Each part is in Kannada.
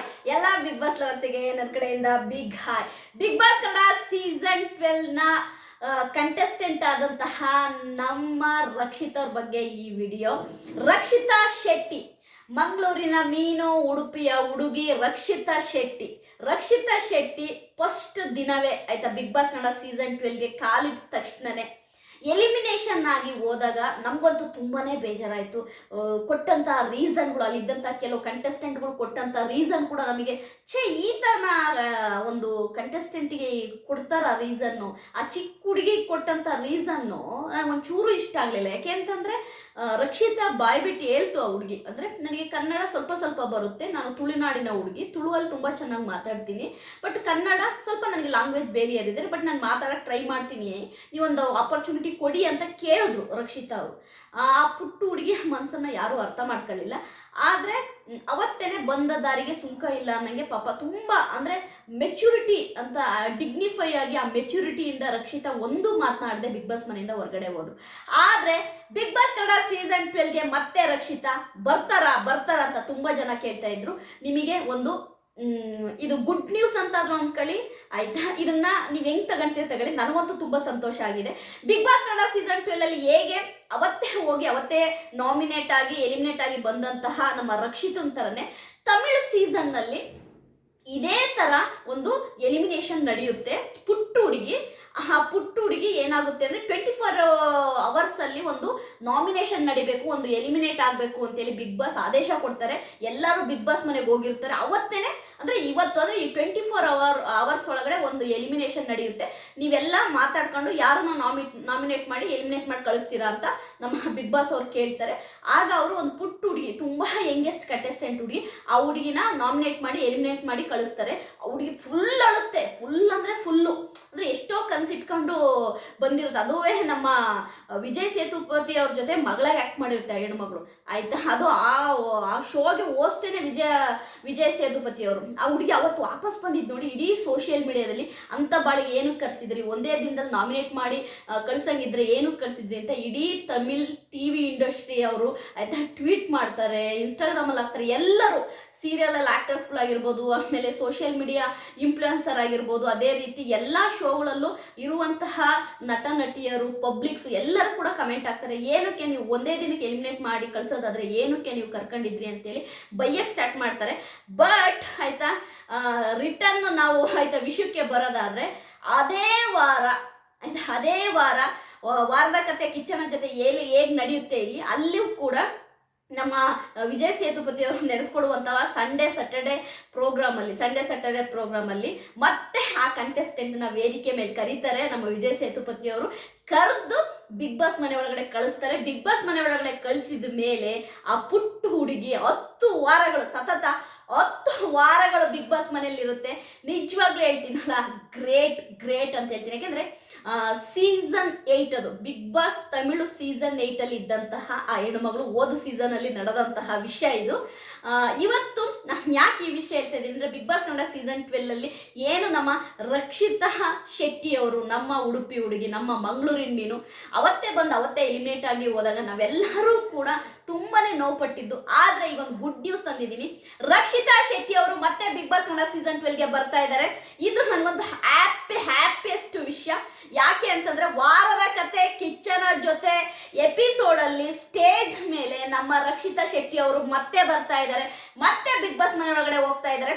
ಹಾಯ್. ಎಲ್ಲ ಬಿಗ್ ಬಾಸ್ ಲವರ್ಸಿಗೆ ನನ್ನ ಕಡೆಯಿಂದ big hi big boss Kannada season ಟ್ವೆಲ್ನ contestant ಆದಂತಹ ನಮ್ಮ ರಕ್ಷಿತ ಅವ್ರ ಬಗ್ಗೆ ಈ ವಿಡಿಯೋ ರಕ್ಷಿತಾ ಶೆಟ್ಟಿ, ಮಂಗಳೂರಿನ ಮೀನು ಉಡುಪಿಯ ಹುಡುಗಿ ರಕ್ಷಿತಾ ಶೆಟ್ಟಿ. ರಕ್ಷಿತಾ ಶೆಟ್ಟಿ ಫಸ್ಟ್ ದಿನವೇ ಆಯ್ತಾ ಬಿಗ್ ಬಾಸ್ ಕನ್ನಡ ಸೀಸನ್ ಟ್ವೆಲ್ಗೆ ಕಾಲಿಟ್ಟ ತಕ್ಷಣನೇ ಎಲಿಮಿನೇಷನ್ ಆಗಿ ಹೋದಾಗ ನಮಗಂತೂ ತುಂಬಾನೇ ಬೇಜಾರಾಯಿತು. ಕೊಟ್ಟಂತಹ ರೀಸನ್ಗಳು ಅಲ್ಲಿದ್ದಂಥ ಕೆಲವು ಕಂಟೆಸ್ಟೆಂಟ್ಗಳು ಕೊಟ್ಟಂಥ ರೀಸನ್ ಕೂಡ ನಮಗೆ, ಛೇ, ಈ ಥರನ ಒಂದು ಕಂಟೆಸ್ಟೆಂಟಿಗೆ ಕೊಡ್ತಾರ ರೀಸನ್ನು ಆ ಚಿಕ್ಕ ಹುಡುಗಿಗೆ ಕೊಟ್ಟಂಥ ರೀಸನ್ನು ಒಂಚೂರು ಇಷ್ಟ ಆಗಲಿಲ್ಲ. ಯಾಕೆ ಅಂತಂದರೆ ರಕ್ಷಿತಾ ಬಾಯ್ ಬಿಟ್ಟು ಹೇಳ್ತು ಆ ಹುಡುಗಿ. ಅಂದರೆ ನನಗೆ ಕನ್ನಡ ಸ್ವಲ್ಪ ಸ್ವಲ್ಪ ಬರುತ್ತೆ. ನಾನು ತುಳುನಾಡಿನ ಹುಡುಗಿ. ತುಳುವಲ್ಲಿ ತುಂಬ ಚೆನ್ನಾಗಿ ಮಾತಾಡ್ತೀನಿ. ಬಟ್ ಕನ್ನಡ ಸ್ವಲ್ಪ ನನಗೆ ಲ್ಯಾಂಗ್ವೇಜ್ ಬೇರಿಯರ್ ಇದೆ. ಬಟ್ ನಾನು ಮಾತಾಡೋಕ್ಕೆ ಟ್ರೈ ಮಾಡ್ತೀನಿ. ನೀವೊಂದು ಆಪರ್ಚುನಿಟಿ ಕೊಡಿ ಅಂತ ಕೇಳಿದ್ರು ರಕ್ಷಿತಾ ಅವರು. ಆ ಪುಟ್ಟು ಹುಡುಗಿ ಮನಸ್ಸನ್ನ ಯಾರೂ ಅರ್ಥ ಮಾಡ್ಕೊಳ್ಳಿಲ್ಲ. ಆದರೆ ಅವತ್ತೇನೆ ಬಂದ ದಾರಿಗೆ ಸುಂಕ ಇಲ್ಲ ಅನ್ನಂಗೆ ಪಾಪ ತುಂಬ ಅಂದರೆ ಮೆಚುರಿಟಿ ಅಂತ ಡಿಗ್ನಿಫೈ ಆಗಿ ಆ ಮೆಚುರಿಟಿಯಿಂದ ರಕ್ಷಿತಾ ಒಂದು ಮಾತನಾಡದೆ ಬಿಗ್ ಬಾಸ್ ಮನೆಯಿಂದ ಹೊರಗಡೆ ಹೋದ್ರು. ಆದರೆ, ಬಿಗ್ ಬಾಸ್ ಕನ್ನಡ ಸೀಸನ್ ಟ್ವೆಲ್ಗೆ ಮತ್ತೆ ರಕ್ಷಿತಾ ಬರ್ತಾರಾ ಬರ್ತಾರಾ ಅಂತ ತುಂಬ ಜನ ಕೇಳ್ತಾ ಇದ್ರು. ನಿಮಗೆ ಒಂದು ಇದು ಗುಡ್ ನ್ಯೂಸ್ ಅಂತಾದ್ರು ಅಂದ್ಕೊಳ್ಳಿ. ಆಯ್ತಾ? ಇದನ್ನ ನೀವು ಹೆಂಗ್ ತಗೊಂತೀರ ತಗೊಳ್ಳಿ. ನನಗಂತೂ ತುಂಬಾ ಸಂತೋಷ ಆಗಿದೆ. Big boss Kannada season twelve ಅಲ್ಲಿ ಹೇಗೆ ಅವತ್ತೇ ಹೋಗಿ, ಅವತ್ತೇ ನಾಮಿನೇಟ್ ಆಗಿ ಎಲಿಮಿನೇಟ್ ಆಗಿ ಬಂದಂತಹ ನಮ್ಮ ರಕ್ಷಿತನ್ ಥರನೇ ತಮಿಳು ಸೀಸನ್ನಲ್ಲಿ ಇದೇ ತರ ಒಂದು ಎಲಿಮಿನೇಷನ್ ನಡೆಯುತ್ತೆ. ಪುಟ್ಟ ಹುಡುಗಿ ಆ ಪುಟ್ಟ ಹುಡುಗಿ ಏನಾಗುತ್ತೆ ಅಂದರೆ ಟ್ವೆಂಟಿ ಫೋರ್ ಅವರ್ಸಲ್ಲಿ ಒಂದು ನಾಮಿನೇಷನ್ ನಡಿಬೇಕು, ಒಂದು ಎಲಿಮಿನೇಟ್ ಆಗಬೇಕು ಅಂತೇಳಿ ಬಿಗ್ ಬಾಸ್ ಆದೇಶ ಕೊಡ್ತಾರೆ. ಎಲ್ಲರೂ ಬಿಗ್ ಬಾಸ್ ಮನೆಗೆ ಹೋಗಿರ್ತಾರೆ. ಅವತ್ತೇನೆ ಅಂದರೆ ಇವತ್ತು ಅಂದರೆ ಈ ಟ್ವೆಂಟಿ ಫೋರ್ ಅವರ್ ಅವರ್ಸ್ ಒಳಗಡೆ ಒಂದು ಎಲಿಮಿನೇಷನ್ ನಡೆಯುತ್ತೆ. ನೀವೆಲ್ಲ ಮಾತಾಡ್ಕೊಂಡು ಯಾರನ್ನ ನಾಮಿ ನಾಮಿನೇಟ್ ಮಾಡಿ ಎಲಿಮಿನೇಟ್ ಮಾಡಿ ಕಳಿಸ್ತೀರಾ ಅಂತ ನಮ್ಮ ಬಿಗ್ ಬಾಸ್ ಅವ್ರು ಕೇಳ್ತಾರೆ. ಆಗ ಅವರು ಒಂದು ಪುಟ್ಟ ಹುಡುಗಿ ತುಂಬ ಯಂಗೆಸ್ಟ್ ಕಂಟೆಸ್ಟೆಂಟ್ ಹುಡುಗಿ, ಆ ಹುಡುಗಿನ ನಾಮಿನೇಟ್ ಮಾಡಿ ಎಲಿಮಿನೇಟ್ ಮಾಡಿ ಕಳಿಸ್ತಾರೆ. ಆ ಹುಡುಗಿ ಫುಲ್ ಅಳುತ್ತೆ. ಫುಲ್ ಅಂದರೆ ಫುಲ್ಲು ಅಂದರೆ ಎಷ್ಟೋ ಕನ್ಸಿಟ್ಕೊಂಡು ಬಂದಿರುತ್ತೆ. ಅದುವೇ ನಮ್ಮ ವಿಜಯ್ ಸೇತುಪತಿ ಅವ್ರ ಜೊತೆ ಮಗಳಾಗಿ ಆ್ಯಕ್ಟ್ ಮಾಡಿರ್ತಾರೆ ಹೆಣ್ಮಗಳು ಆಯ್ತಾ? ಅದು ಆ ಆ ಶೋಗೆ ಹೋಸ್ಟೇನೆ ವಿಜಯ, ವಿಜಯ್ ಸೇತುಪತಿ ಅವರು. ಆ ಹುಡುಗಿ ಅವತ್ತು ವಾಪಸ್ ಬಂದಿದ್ದು ನೋಡಿ ಇಡೀ ಸೋಷಿಯಲ್ ಮೀಡಿಯಾದಲ್ಲಿ ಅಂತ ಬಾಳಿಗೆ ಏನಕ್ಕೆ ಕರ್ಸಿದ್ರಿ? ಒಂದೇ ದಿನದಲ್ಲಿ ನಾಮಿನೇಟ್ ಮಾಡಿ ಕಳ್ಸಂಗಿದ್ರೆ ಏನಕ್ಕೆ ಕಳ್ಸಿದ್ರಿ ಅಂತ ಇಡೀ ತಮಿಳ್ ಟಿ ವಿ ಇಂಡಸ್ಟ್ರಿ ಅವರು ಆಯ್ತಾ ಟ್ವೀಟ್ ಮಾಡ್ತಾರೆ ಇನ್ಸ್ಟಾಗ್ರಾಮಲ್ಲಿ ಹಾಕ್ತಾರೆ. ಎಲ್ಲರೂ ಸೀರಿಯಲಲ್ಲಿ ಆ್ಯಕ್ಟರ್ಸ್ಗಳಾಗಿರ್ಬೋದು ಆಮೇಲೆ ಸೋಷಿಯಲ್ ಮೀಡಿಯಾ ಇನ್ಫ್ಲುಯೆನ್ಸರ್ ಆಗಿರ್ಬೋದು, ಅದೇ ರೀತಿ ಎಲ್ಲ ಶೋಗಳಲ್ಲೂ ಇರುವಂತಹ ನಟ ನಟಿಯರು ಪಬ್ಲಿಕ್ಸ್ ಎಲ್ಲರೂ ಕೂಡ ಕಮೆಂಟ್ ಹಾಕ್ತಾರೆ. ಏನಕ್ಕೆ ನೀವು ಒಂದೇ ದಿನಕ್ಕೆ ಎಲಿಮಿನೇಟ್ ಮಾಡಿ ಕಳ್ಸೋದಾದ್ರೆ ಏನಕ್ಕೆ ನೀವು ಕರ್ಕೊಂಡಿದ್ರಿ ಅಂತೇಳಿ ಬೈಯಕ್ಕೆ ಸ್ಟಾರ್ಟ್ ಮಾಡ್ತಾರೆ. ಬಟ್ ಆಯಿತಾ ರಿಟರ್ನ್ ನಾವು ಆಯಿತಾ ವಿಷಯಕ್ಕೆ ಬರೋದಾದ್ರೆ, ಅದೇ ವಾರ, ಆಯ್ತಾ, ಅದೇ ವಾರ ವಾರದ ಕತೆ ಕಿಚ್ಚನ ಜೊತೆ ಏಲಿ ಹೇಗೆ ನಡೆಯುತ್ತೆ ಇಲ್ಲಿ, ಅಲ್ಲಿಯೂ ಕೂಡ ನಮ್ಮ ವಿಜಯ್ ಸೇತುಪತಿ ಅವರು ನಡೆಸ್ಕೊಡುವಂತಹ ಸಂಡೇ ಸ್ಯಾಟರ್ಡೆ ಪ್ರೋಗ್ರಾಮಲ್ಲಿ ಸಂಡೇ ಪ್ರೋಗ್ರಾಮ್ ಪ್ರೋಗ್ರಾಮಲ್ಲಿ ಮತ್ತೆ ಆ ಕಂಟೆಸ್ಟೆಂಟ್ನ ವೇದಿಕೆ ಮೇಲೆ ಕರೀತಾರೆ ನಮ್ಮ ವಿಜಯ್ ಸೇತುಪತಿ ಅವರು. ಕರೆದು ಬಿಗ್ ಬಾಸ್ ಮನೆ ಒಳಗಡೆ ಕಳಿಸ್ತಾರೆ. ಬಿಗ್ ಬಾಸ್ ಮನೆ ಒಳಗಡೆ ಕಳಿಸಿದ ಮೇಲೆ ಆ ಪುಟ್ಟ ಹುಡುಗಿ ಹತ್ತು ವಾರಗಳು ಸತತ ಹತ್ತು ವಾರಗಳು ಬಿಗ್ ಬಾಸ್ ಮನೆಯಲ್ಲಿ ಇರುತ್ತೆ ನಿಜವಾಗ್ಲೂ ಹೇಳ್ತೀನಲ್ಲ ಗ್ರೇಟ್ ಗ್ರೇಟ್ ಅಂತ ಹೇಳ್ತೀನಿ. ಯಾಕೆಂದ್ರೆ ಸೀಸನ್ ಏಯ್ಟ್ ಅದು ಬಿಗ್ ಬಾಸ್ ತಮಿಳು ಸೀಸನ್ ಏಯ್ಟಲ್ಲಿ ಇದ್ದಂತಹ ಆ ಹೆಣ್ಣುಮಗಳು ಓದು ಸೀಸನಲ್ಲಿ ನಡೆದಂತಹ ವಿಷಯ ಇದು. ಇವತ್ತು ನಾನು ಯಾಕೆ ಈ ವಿಷಯ ಹೇಳ್ತಾ ಇದ್ದೀನಿ ಅಂದ್ರೆ ಬಿಗ್ ಬಾಸ್ ನೋಡ ಸೀಸನ್ ಟ್ವೆಲ್ ಅಲ್ಲಿ ಏನು ನಮ್ಮ ರಕ್ಷಿತಾ ಶೆಟ್ಟಿ ಅವರು, ನಮ್ಮ ಉಡುಪಿ ಹುಡುಗಿ, ನಮ್ಮ ಮಂಗಳೂರಿನ ಮೀನು, ಅವತ್ತೇ ಬಂದು ಅವತ್ತೇ ಎಲಿಮಿನೇಟ್ ಆಗಿ ಹೋದಾಗ ನಾವೆಲ್ಲರೂ ಕೂಡ ತುಂಬಾನೇ ನೋವು ಪಟ್ಟಿದ್ದು ಆದರೆ ಈಗ ಒಂದು ಗುಡ್ ನ್ಯೂಸ್ ತಂದಿದ್ದೀನಿ. ರಕ್ಷಿತಾ ಶೆಟ್ಟಿ ಅವರು ಮತ್ತೆ ಬಿಗ್ ಬಾಸ್ ಕನ್ನಡ ಸೀಸನ್ ಟ್ವೆಲ್ಗೆ ಬರ್ತಾ ಇದ್ದಾರೆ. ಇದು ನನಗೊಂದು ಹ್ಯಾಪಿ ಹ್ಯಾಪಿಯೆಸ್ಟ್ ವಿಷಯ. ಯಾಕೆ ಅಂತಂದ್ರೆ ವಾರದ ಕತೆ, ಕಿಚ್ಚನ ಜೊತೆ ಎಪಿಸೋಡ್ ಅಲ್ಲಿ ಸ್ಟೇಜ್ ಮೇಲೆ ನಮ್ಮ ರಕ್ಷಿತಾ ಶೆಟ್ಟಿ ಅವರು ಮತ್ತೆ ಬರ್ತಾ ಇದ್ದಾರೆ. ಮತ್ತೆ ಬಿಗ್ ಬಾಸ್ ಮನೆ ಒಳಗಡೆ ಹೋಗ್ತಾ ಇದ್ದಾರೆ.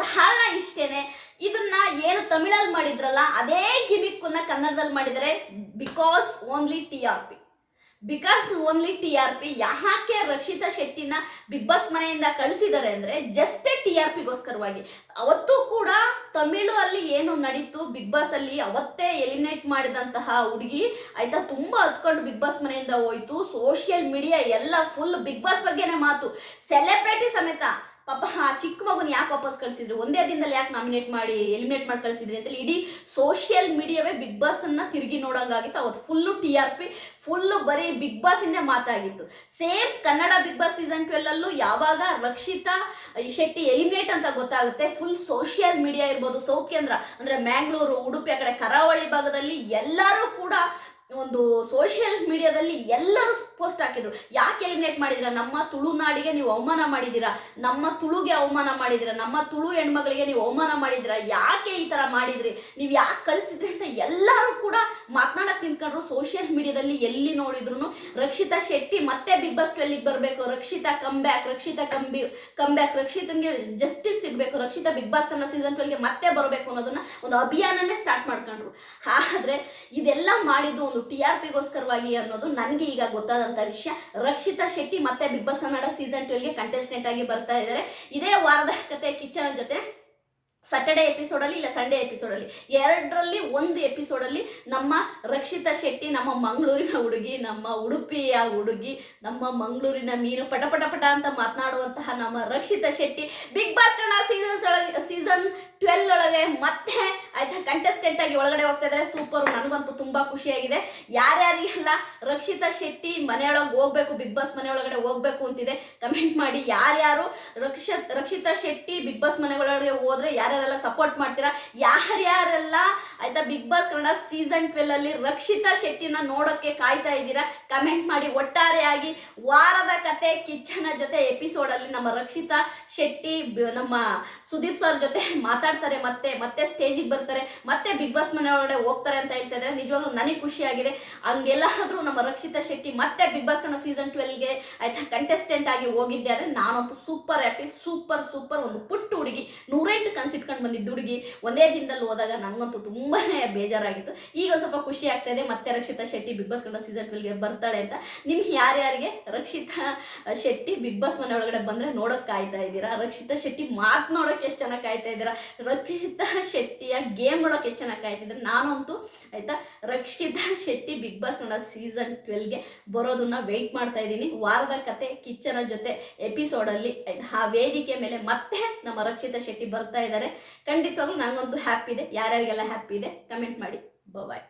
ಕಾರಣ ಇಷ್ಟೇನೆ. ಇದನ್ನ ಏನು ತಮಿಳಲ್ಲಿ ಮಾಡಿದ್ರಲ್ಲ, ಅದೇ ಗಿಮಿಕ್ಕನ್ನ ಕನ್ನಡದಲ್ಲಿ ಮಾಡಿದರೆ because only T R P because only T R P ಯಾಕೆ ರಕ್ಷಿತಾ ಶೆಟ್ಟಿನ ಬಿಗ್ ಬಾಸ್ ಮನೆಯಿಂದ ಕಳಿಸಿದ್ದಾರೆ ಅಂದ್ರೆ ಜಸ್ಟೇ ಟಿ ಆರ್ ಪಿಗೋಸ್ಕರವಾಗಿ ಅವತ್ತು ಕೂಡ ತಮಿಳು ಅಲ್ಲಿ ಏನು ನಡೀತು? ಬಿಗ್ ಬಾಸ್ ಅಲ್ಲಿ ಅವತ್ತೇ ಎಲಿಮಿನೇಟ್ ಮಾಡಿದಂತಹ ಹುಡುಗಿ ಆಯ್ತಾ ತುಂಬಾ ಹತ್ಕೊಂಡು ಬಿಗ್ ಬಾಸ್ ಮನೆಯಿಂದ ಹೋಯ್ತು. ಸೋಷಿಯಲ್ ಮೀಡಿಯಾ ಎಲ್ಲ ಫುಲ್ ಬಿಗ್ ಬಾಸ್ ಬಗ್ಗೆನೇ ಮಾತು. ಸೆಲೆಬ್ರಿಟಿ ಸಮೇತ ಪಾಪ ಚಿಕ್ಕ ಮಗುನ ಯಾಕೆ ವಾಪಸ್ ಕಳಿಸಿದ್ರು? ಒಂದೇ ದಿನದಲ್ಲಿ ಯಾಕೆ ನಾಮಿನೇಟ್ ಮಾಡಿ ಎಲಿಮಿನೇಟ್ ಮಾಡಿ ಕಳಿಸಿದ್ರಿ ಅಂತೇಳಿ ಇಡೀ ಸೋಷಿಯಲ್ ಮೀಡಿಯಾವೇ ಬಿಗ್ ಬಾಸ್ ಅನ್ನ ತಿರುಗಿ ನೋಡೋಂಗಾಗಿತ್ತು. ಅವತ್ತು full T R P full ಬರೀ big boss ಮಾತಾಗಿತ್ತು. Same Kannada big boss season twelve ಅಲ್ಲೂ ಯಾವಾಗ ರಕ್ಷಿತಾ ಶೆಟ್ಟಿ ಎಲಿಮಿನೇಟ್ ಅಂತ ಗೊತ್ತಾಗುತ್ತೆ. ಫುಲ್ ಸೋಷಿಯಲ್ ಮೀಡಿಯಾ ಇರ್ಬೋದು ಸೌತ್ ಕೇಂದ್ರ ಅಂದ್ರೆ ಮ್ಯಾಂಗ್ಳೂರು ಉಡುಪಿ ಆ ಕಡೆ ಕರಾವಳಿ ಭಾಗದಲ್ಲಿ ಎಲ್ಲರೂ ಕೂಡ ಒಂದು ಸೋಷಿಯಲ್ ಮೀಡಿಯಾದಲ್ಲಿ ಎಲ್ಲರೂ ಪೋಸ್ಟ್ ಹಾಕಿದ್ರು. ಯಾಕೆ ಎಲಿಮಿನೇಟ್ ಮಾಡಿದಿರಾ? ನಮ್ಮ ತುಳುನಾಡಿಗೆ ನೀವು ಅವಮಾನ ಮಾಡಿದ್ದೀರಾ ನಮ್ಮ ತುಳುಗೆ ಅವಮಾನ ಮಾಡಿದಿರಾ. ನಮ್ಮ ತುಳು ಹೆಣ್ಮಗಳಿಗೆ ನೀವು ಅವಮಾನ ಮಾಡಿದಿರಾ. ಯಾಕೆ ಈ ತರ ಮಾಡಿದ್ರಿ? ನೀವು ಯಾಕೆ ಕಳಿಸಿದ್ರಿ ಅಂತ ಎಲ್ಲರೂ ಕೂಡ ಮಾತನಾಡಕ್ಕೆ ನಿಂತ್ಕೊಂಡ್ರು. ಸೋಷಿಯಲ್ ಮೀಡಿಯಾದಲ್ಲಿ ಎಲ್ಲಿ ನೋಡಿದ್ರು ರಕ್ಷಿತಾ ಶೆಟ್ಟಿ ಮತ್ತೆ ಬಿಗ್ ಬಾಸ್ ಟ್ವೆಲ್ಗೆ ಬರಬೇಕು. ರಕ್ಷಿತಾ ಕಮ್ ಬ್ಯಾಕ್ ರಕ್ಷಿತಾ ಕಂಬಿ ಕಮ್ ಬ್ಯಾಕ್ ರಕ್ಷಿತಂಗೆ ಜಸ್ಟಿಸ್ ಸಿಗಬೇಕು. Rakshita big boss Kannada season ಟ್ವೆಲ್ಗೆ ಮತ್ತೆ ಬರಬೇಕು ಅನ್ನೋದನ್ನ ಒಂದು ಅಭಿಯಾನನೇ ಸ್ಟಾರ್ಟ್ ಮಾಡ್ಕೊಂಡ್ರು. ಆದರೆ ಇದೆಲ್ಲ ಮಾಡಿದ್ದು ಒಂದು ಟಿ ಆರ್ ಪಿಗೋಸ್ಕರವಾಗಿ ಅನ್ನೋದು ನನಗೆ ಈಗ ಗೊತ್ತಾದಂಥ ವಿಷಯ. ರಕ್ಷಿತಾ ಶೆಟ್ಟಿ ಮತ್ತೆ ಬಿಗ್ ಬಾಸ್ ಕನ್ನಡ ಸೀಸನ್ ಟ್ವೆಲ್ಗೆ ಕಂಟೆಸ್ಟೆಂಟ್ ಆಗಿ ಬರ್ತಾ ಇದ್ದಾರೆ. ಇದೇ ವಾರದ ಕತೆ ಕಿಚ್ಚನ ಜೊತೆ ಸಟರ್ಡೆ ಎಪಿಸೋಡಲ್ಲಿ ಇಲ್ಲ ಸಂಡೇ ಎಪಿಸೋಡಲ್ಲಿ ಎರಡರಲ್ಲಿ ಒಂದು ಎಪಿಸೋಡಲ್ಲಿ ನಮ್ಮ ರಕ್ಷಿತಾ ಶೆಟ್ಟಿ, ನಮ್ಮ ಮಂಗಳೂರಿನ ಹುಡುಗಿ, ನಮ್ಮ ಉಡುಪಿಯ ಹುಡುಗಿ, ನಮ್ಮ ಮಂಗಳೂರಿನ ಮೀನು ಪಟ ಪಟ ಪಟ ಅಂತ ಮಾತನಾಡುವಂತಹ ನಮ್ಮ ರಕ್ಷಿತಾ ಶೆಟ್ಟಿ ಬಿಗ್ ಬಾಸ್ ಕನ್ನಡ ಒಳಗೆ ಸೀಸನ್ ಟ್ವೆಲ್ ಒಳಗೆ ಮತ್ತೆ ಆಯ್ತಾ ಕಂಟೆಸ್ಟೆಂಟ್ ಆಗಿ ಒಳಗಡೆ ಹೋಗ್ತಾ ಇದ್ರೆ ಸೂಪರ್ ನನಗಂತೂ ತುಂಬಾ ಖುಷಿಯಾಗಿದೆ. ಯಾರ್ಯಾರಿಗೆಲ್ಲ ರಕ್ಷಿತಾ ಶೆಟ್ಟಿ ಮನೆಯೊಳಗೆ ಹೋಗ್ಬೇಕು ಬಿಗ್ ಬಾಸ್ ಮನೆ ಒಳಗಡೆ ಹೋಗ್ಬೇಕು ಅಂತಿದೆ. ಕಮೆಂಟ್ ಮಾಡಿ, ಯಾರ್ಯಾರು ರಕ್ಷ, ರಕ್ಷಿತಾ ಶೆಟ್ಟಿ ಬಿಗ್ ಬಾಸ್ ಮನೆ ಒಳಗಡೆ ಹೋದ್ರೆ ಯಾರ್ಯಾರೆಲ್ಲ ಸಪೋರ್ಟ್ ಮಾಡ್ತೀರಾ? ಯಾರ್ಯಾರೆಲ್ಲ ಆಯ್ತಾ big boss Kannada season twelve ಅಲ್ಲಿ ರಕ್ಷಿತಾ ಶೆಟ್ಟಿನ ನೋಡೋಕೆ ಕಾಯ್ತಾ ಇದ್ದೀರಾ? ಕಮೆಂಟ್ ಮಾಡಿ ಒಟ್ಟಾರೆಯಾಗಿ ವಾರದ ಕತೆ ಕಿಚ್ಚನ ಜೊತೆ ಎಪಿಸೋಡ್ ಅಲ್ಲಿ ನಮ್ಮ ರಕ್ಷಿತಾ ಶೆಟ್ಟಿ ನಮ್ಮ ಸುದೀಪ್ ಸರ್ ಜೊತೆ ಮಾತಾಡ್ತಾರೆ ಮತ್ತೆ ಮತ್ತೆ ಸ್ಟೇಜಿಗೆ ಬರ್ತಾರೆ. ಮತ್ತೆ ಬಿಗ್ ಬಾಸ್ ಮನೆ ಒಳಗಡೆ ಹೋಗ್ತಾರೆ ಅಂತ ಹೇಳ್ತಾ ನಿಜವಾಗ್ಲೂ ನನಗೆ ಖುಷಿಯಾಗಿದೆ. ಹಂಗೆಲ್ಲಾದ್ರೂ ನಮ್ಮ ರಕ್ಷಿತಾ ಶೆಟ್ಟಿ ಮತ್ತೆ ಬಿಗ್ ಬಾಸ್ ಕನ್ನಡ ಸೀಸನ್ ಟ್ವೆಲ್ಗೆ ಆಯ್ತಾ ಕಂಟೆಸ್ಟೆಂಟ್ ಆಗಿ ಹೋಗಿದ್ದೆ ಆದರೆ ನಾನಂತೂ ಸೂಪರ್ ಹ್ಯಾಪಿ ಸೂಪರ್ ಸೂಪರ್ ಒಂದು ಪುಟ್ಟ ಹುಡುಗಿ, ನೂರೆಂಟು ಕನ್ಸಿಟ್ಕೊಂಡು ಬಂದಿದ್ದ ಹುಡುಗಿ. ಒಂದೇ ದಿನದಲ್ಲಿ ಹೋದಾಗ ನನಗಂತೂ ತುಂಬಾನೇ ಬೇಜಾರಾಗಿತ್ತು. ಈಗ ಒಂದು ಸ್ವಲ್ಪ ಖುಷಿ ಆಗ್ತಾ ಇದೆ, ಮತ್ತೆ Rakshita Shetty big boss Kannada season ಟ್ವೆಲ್ಗೆ ಬರ್ತಾಳೆ ಅಂತ. ನಿಮ್ಗೆ ಯಾರ್ಯಾರಿಗೆ ರಕ್ಷಿತಾ ಶೆಟ್ಟಿ ಬಿಗ್ ಬಾಸ್ ಮನೆ ಒಳಗಡೆ ಬಂದ್ರೆ ನೋಡಕ್ ಕಾಯ್ತಾ ಇದ್ದೀರಾ? ರಕ್ಷಿತಾ ಶೆಟ್ಟಿ ಮಾತ್ ನೋಡಕ್ ಎಷ್ಟು ಚೆನ್ನಾಗಿ ಕಾಯ್ತಾ ಇದ್ದೀರಾ? ರಕ್ಷಿತಾ ಶೆಟ್ಟಿಯ ಗೇಮ್ ನೋಡೋಕೆ ಎಷ್ಟು ಚೆನ್ನಾಗಿ ಕಾಯ್ತಿದ್ರೆ. ನಾನಂತೂ ಆಯ್ತಾ, ರಕ್ಷಿತಾ ಶೆಟ್ಟಿ ಬಿಗ್ ಬಾಸ್ ನೋಡೋ ಸೀಸನ್ ಟ್ವೆಲ್ಗೆ ಬರೋದನ್ನ ವೆಯ್ಟ್ ಮಾಡ್ತಾ ಇದ್ದೀನಿ. ವಾರದ ಕತೆ, ಕಿಚ್ಚನ ಜೊತೆ ಎಪಿಸೋಡಲ್ಲಿ ಆ ವೇದಿಕೆ ಮೇಲೆ ಮತ್ತೆ ನಮ್ಮ ರಕ್ಷಿತಾ ಶೆಟ್ಟಿ ಬರ್ತಾ ಇದ್ದಾರೆ ಖಂಡಿತವಾಗ್ಲೂ ನನಗಂತೂ ಹ್ಯಾಪಿ ಇದೆ. ಯಾರ್ಯಾರಿಗೆಲ್ಲ ಹ್ಯಾಪಿ ಇದೆ ಕಮೆಂಟ್ ಮಾಡಿ. ಬಾಯ್